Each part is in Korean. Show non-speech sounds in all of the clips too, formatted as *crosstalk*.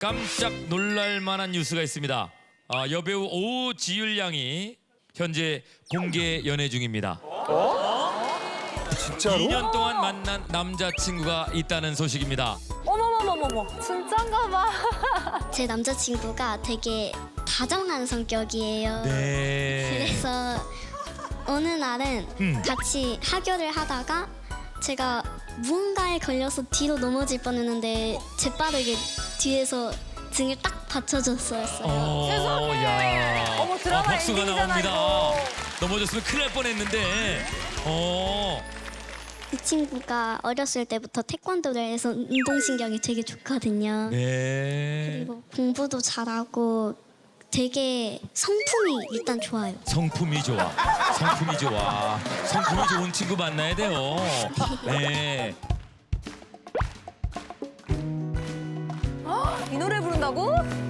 깜짝 놀랄 만한 뉴스가 있습니다. 아, 여배우 오지율 양이 현재 공개 연애 중입니다. 진짜로? 2년 동안 만난 남자친구가 있다는 소식입니다. 어머머머머머. 진짠가 봐. *laughs* 제 남자친구가 되게 다정한 성격이에요. 네. 그래서 어느 날은 음. 같이 하교를 하다가 제가 무언가에 걸려서 뒤로 넘어질 뻔했는데 재빠르게 뒤에서 등을 딱 받쳐줬어요. 어, 야. 어머, 드라마 아, 박수가 엔딩이잖아, 나옵니다. 이거. 넘어졌으면 큰일 날 뻔했는데. 어. 이 친구가 어렸을 때부터 태권도를 해서 운동신경이 되게 좋거든요. 네. 그리고 공부도 잘하고 되게 성품이 일단 좋아요. 성품이 좋아. 성품이 좋아. 성품이 좋은 친구 만나야 돼요. *laughs* 네. 부른다고?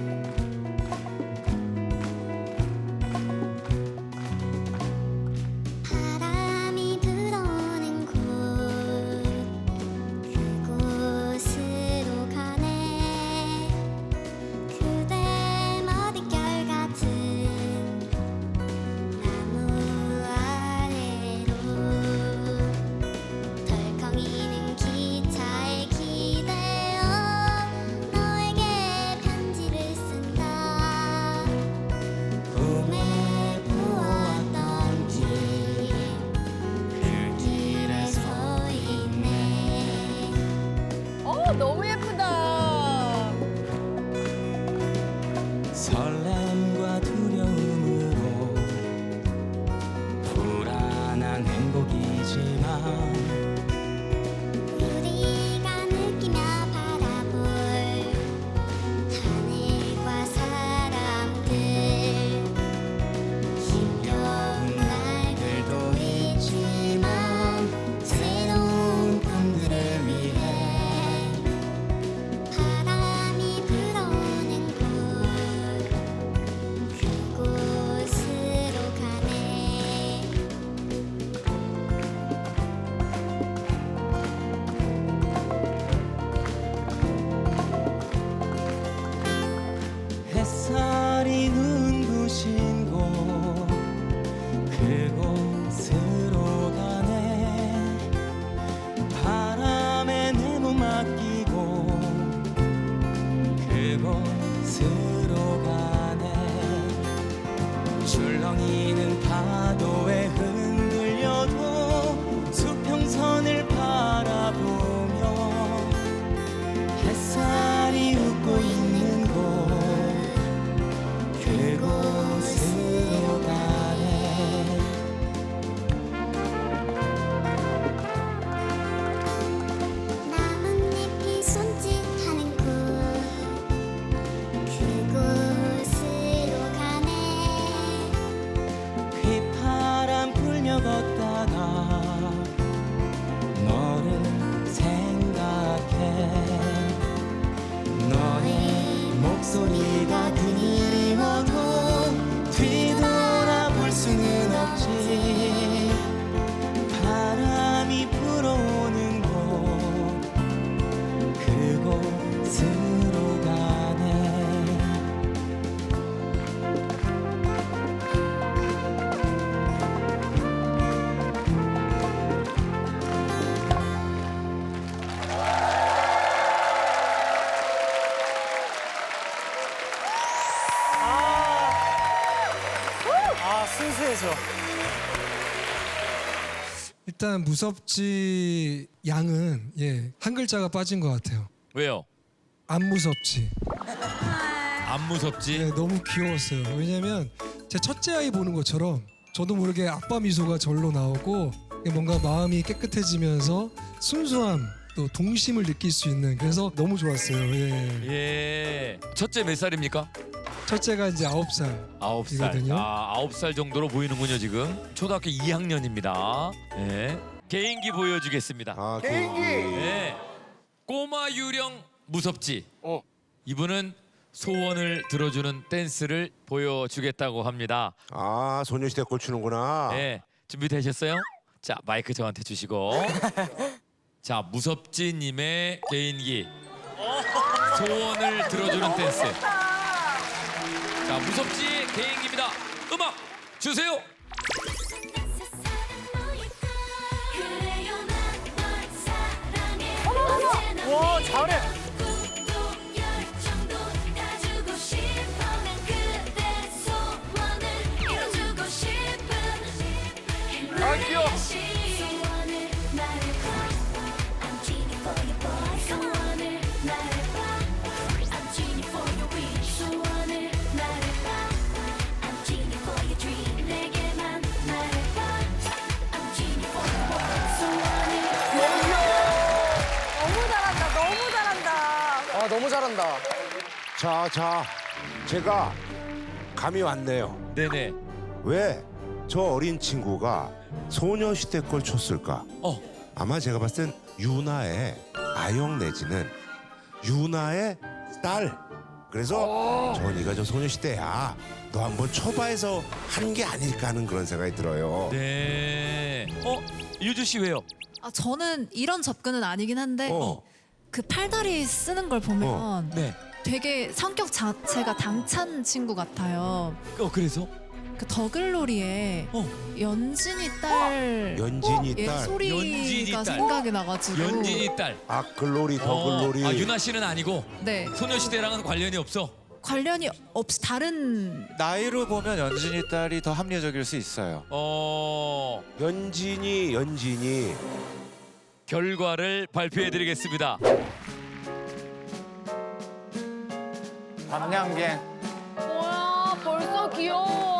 일단 무섭지 양은 예 한 글자가 빠진 것 같아요. 왜요? 안 무섭지. 안 무섭지? 예, 너무 귀여웠어요. 왜냐면 제 첫째 아이 보는 것처럼 저도 모르게 아빠 미소가 절로 나오고 뭔가 마음이 깨끗해지면서 순수함 또 동심을 느낄 수 있는 그래서 너무 좋았어요. 예. 예. 첫째 몇 살입니까? 첫째가 이제 아홉 살. 아홉 살. 이거든요. 아, 아홉 살 정도로 보이는군요, 지금. 초등학교 2학년입니다. 예. 개인기 보여주겠습니다. 아 개인기. 예. 꼬마 유령 무섭지. 어. 이분은 소원을 들어주는 댄스를 보여주겠다고 합니다. 아 소녀시대 꼴 추는구나. 예. 준비되셨어요? 자, 마이크 저한테 주시고. *laughs* 자, 무섭지님의 개인기. 소원을 들어주는 댄스. 자, 무섭지 개인기입니다. 음악 주세요. 와 잘해. 너무 잘한다. 자, 자, 제가 감이 왔네요. 네네. 왜 저 어린 친구가 소녀시대 걸 췄을까? 어, 아마 제가 봤을 땐 유나의 아영 내지는 유나의 딸. 그래서 저니가 저 소녀시대야. 너 한번 쳐봐 해서 한 게 아닐까 하는 그런 생각이 들어요. 네. 어, 유주 씨 왜요? 아 저는 이런 접근은 아니긴 한데 어. 그 팔다리 쓰는 걸 보면 네. 되게 성격 자체가 당찬 친구 같아요. 어, 그래서? 그 더글로리에 어. 연진이 딸 연진이 예, 딸. 소리가 연진이 딸. 생각이 나가지고 연진이 딸. 아 글로리 더 어, 글로리. 아, 유나 씨는 아니고 네 소녀시대랑은 관련이 없어. 관련이 없이 다른 나이로 보면 연진이 딸이 더 합리적일 수 있어요. 어, 연진이 연진이 결과를 발표해 드리겠습니다. 밤양갱. 뭐야, 벌써 귀여워.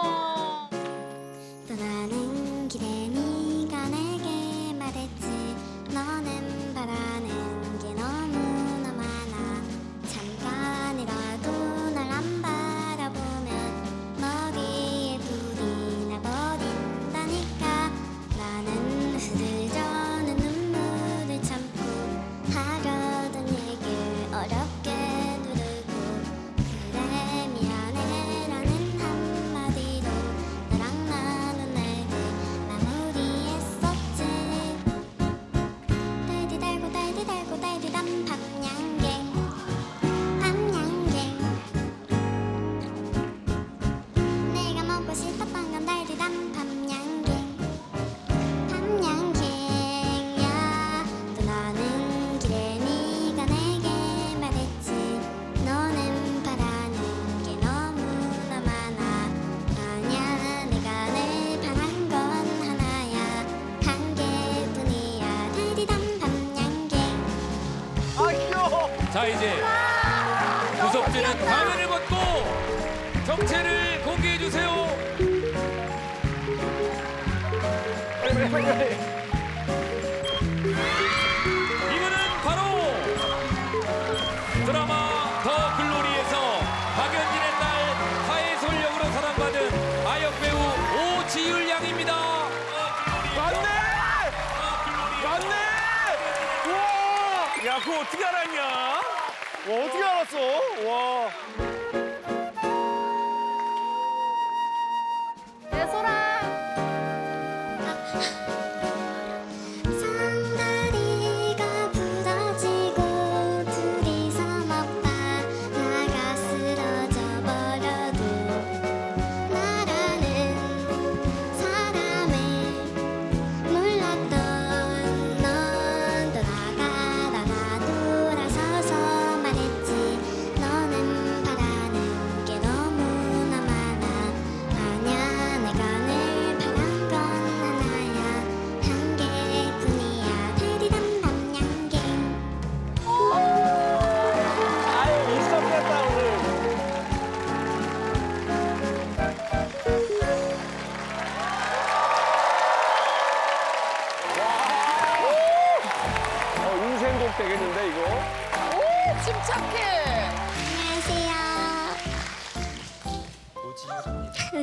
이분은 바로 드라마 더 글로리에서 박연진의 딸 하혜솔 역으로 사랑받은 아역 배우 오지율 양입니다. 맞네. 맞네. 우와. 야 그거 어떻게 알았냐? 와 어떻게 알았어? 와.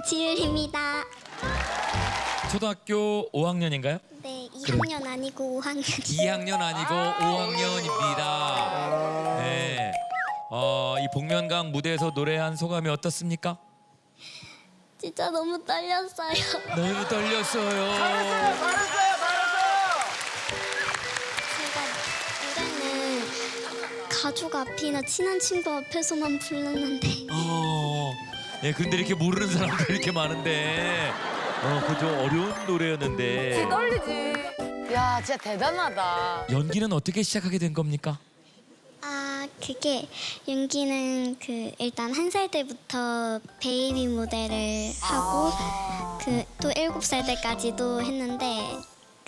지율입니다 초등학교 5학년인가요? 네 2학년 아니고 5학년 2학년 아니고 5학년입니다. 네. 어, 이 복면강 무대에서 노래한 소감이 어떻습니까? 진짜 너무 떨렸어요 *laughs* 너무 떨렸어요. 제가 노래는 가족 앞이나 친한 친구 앞에서만 불렀는데 어, 예, 그런데 이렇게 모르는 사람들이 이렇게 많은데, 어, 그저 어려운 노래였는데. 떨리지. 야, 진짜 대단하다. 연기는 어떻게 시작하게 된 겁니까? 아 그게 연기는 그 일단 한 살 때부터 베이비 모델을 하고 그 또 일곱 살 때까지도 했는데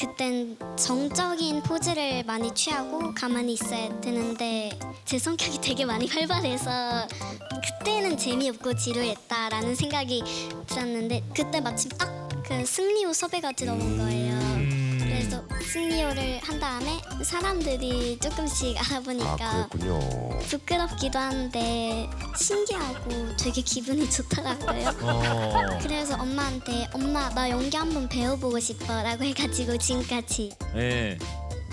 그땐 정적인 포즈를 많이 취하고 가만히 있어야 되는데 제 성격이 되게 많이 활발해서 그때는 재미없고 지루했다라는 생각이 들었는데 그때 마침 딱 그 승리호 섭외가 들어온 거예요. 승리호를 한 다음에 사람들이 조금씩 아 알아보니까 그랬군요. 부끄럽기도 한데 신기하고 되게 기분이 좋더라고요. *laughs* 어, 그래서 엄마한테 엄마 나 연기 한번 배워보고 싶어라고 해가지고 지금까지 예.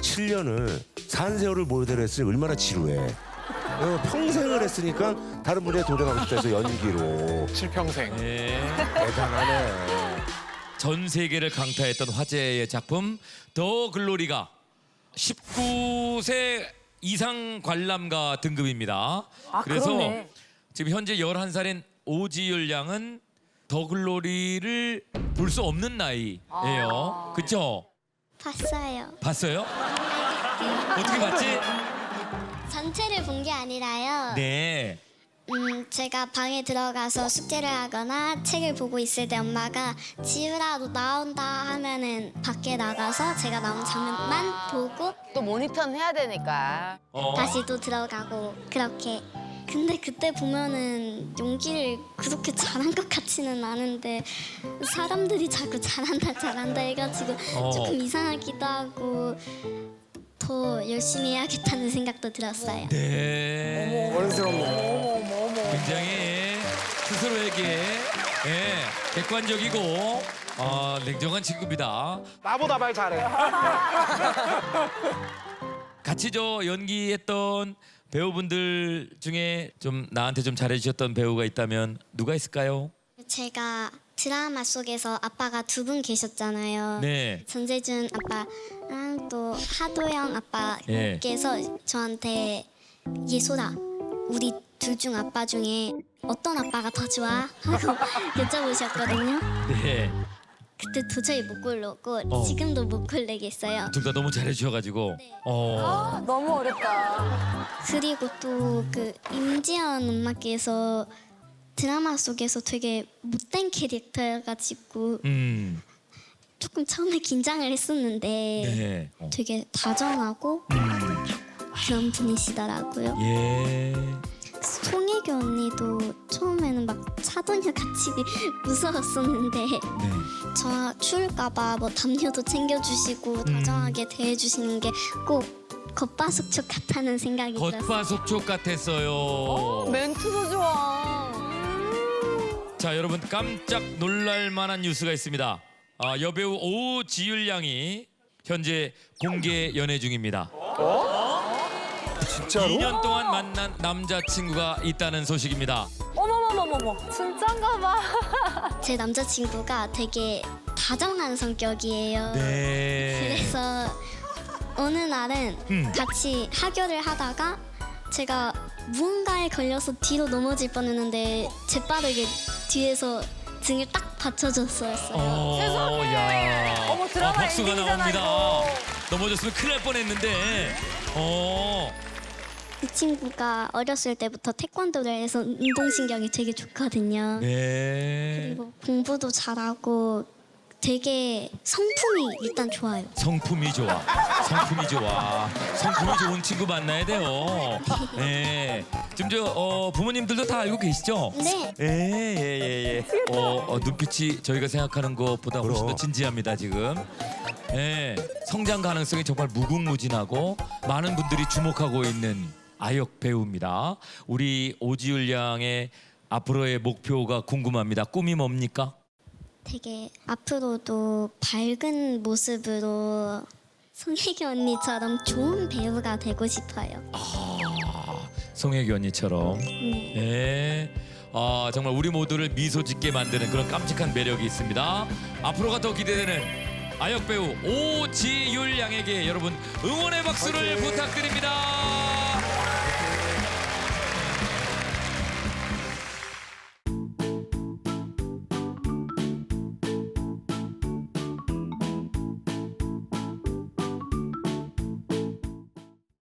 7년을 산세월을 모델로 했으니 얼마나 지루해. 어, 평생을 했으니까 다른 분야에 도전하고 싶다 해서 연기로 칠평생. 예. 대단하네. 전 세계를 강타했던 화제의 작품 더 글로리가 19세 이상 관람가 등급입니다. 그래서 그러네. 지금 현재 11살인 오지율 양은 더 글로리를 볼 수 없는 나이예요. 그렇죠? 봤어요. 봤어요? 어떻게 봤지? 전체를 본 게 아니라요. 네. 음, 제가 방에 들어가서 숙제를 하거나 책을 보고 있을 때 엄마가 지율아 너 나온다 하면은 밖에 나가서 제가 나온 장면만 보고 또 모니터는 해야 되니까. 어. 다시 또 들어가고 그렇게 근데 그때 보면은 연기를 그렇게 잘한 것 같지는 않은데 사람들이 자꾸 잘한다 잘한다 해가지고 어. 조금 이상하기도 하고 더 열심히 해야겠다는 생각도 들었어요. 네. 어른스럽네. 굉장히 스스로에게 예, 객관적이고 어, 냉정한 친구입니다. 나보다 말 잘해. *laughs* 같이 저 연기했던 배우분들 중에 좀 나한테 좀 잘해주셨던 배우가 있다면 누가 있을까요? 제가 드라마 속에서 아빠가 두 분 계셨잖아요. 네. 전재준 아빠랑 또 하도영 예. 아빠께서 저한테 예솔아 우리 둘 중 아빠 중에 어떤 아빠가 더 좋아? 하고 *laughs* 여쭤보셨거든요. 네. 그때 도저히 못 고르고 어. 지금도 못 고르겠어요. 둘 다 너무 잘해주셔가지고 네. 어. 너무 어렵다. 그리고 또 그 임지연 엄마께서 드라마 속에서 되게 못된 캐릭터여가지고 음. 조금 처음에 긴장을 했었는데 네. 어. 되게 다정하고 음. 그런 분이시더라고요. 예. 송혜교 언니도 처음에는 막 차도녀 같이 *laughs* 무서웠었는데 네. 저 추울까봐 뭐 담요도 챙겨주시고 다정하게 대해주시는 게 꼭 겉바속촉 같다는 생각이 들었어요. 겉바속촉 같았어요. 멘트도 좋아. 자 여러분 깜짝 놀랄 만한 뉴스가 있습니다. 아, 여배우 오지율 양이 현재 공개 연애 중입니다. 진짜로? 2년 동안 만난 남자친구가 있다는 소식입니다. 어머머머머머. 진짠가 봐. *laughs* 제 남자친구가 되게 다정한 성격이에요. 네. 그래서 어느 날은 음. 같이 하교를 하다가 제가 무언가에 걸려서 뒤로 넘어질 뻔했는데 재빠르게 뒤에서 등을 딱 받쳐줬어요. 어, 야. 어머, 드라마 어, 박수가 엔딩이잖아, 나옵니다. 이거. 넘어졌으면 큰일 날 뻔했는데. 어. 이 친구가 어렸을 때부터 태권도를 해서 운동신경이 되게 좋거든요. 네. 그리고 공부도 잘하고 되게 성품이 일단 좋아요. 성품이 좋아. 성품이 좋아. 성품이 좋은 친구 만나야 돼요. *laughs* 네. 지금 저 어, 부모님들도 다 알고 계시죠? 네. 예 예 예 예, 예. 어, 어, 눈빛이 저희가 생각하는 것보다 훨씬 더. 진지합니다 지금. 예, 성장 가능성이 정말 무궁무진하고 많은 분들이 주목하고 있는 아역 배우입니다. 우리 오지율 양의 앞으로의 목표가 궁금합니다. 꿈이 뭡니까? 되게 앞으로도 밝은 모습으로 송혜교 언니처럼 좋은 배우가 되고 싶어요. 송혜교 언니처럼. 네. 예. 아, 정말 우리 모두를 미소 짓게 만드는 그런 깜찍한 매력이 있습니다. 앞으로가 더 기대되는 아역 배우 오지율 양에게 여러분 응원의 박수를 부탁드립니다.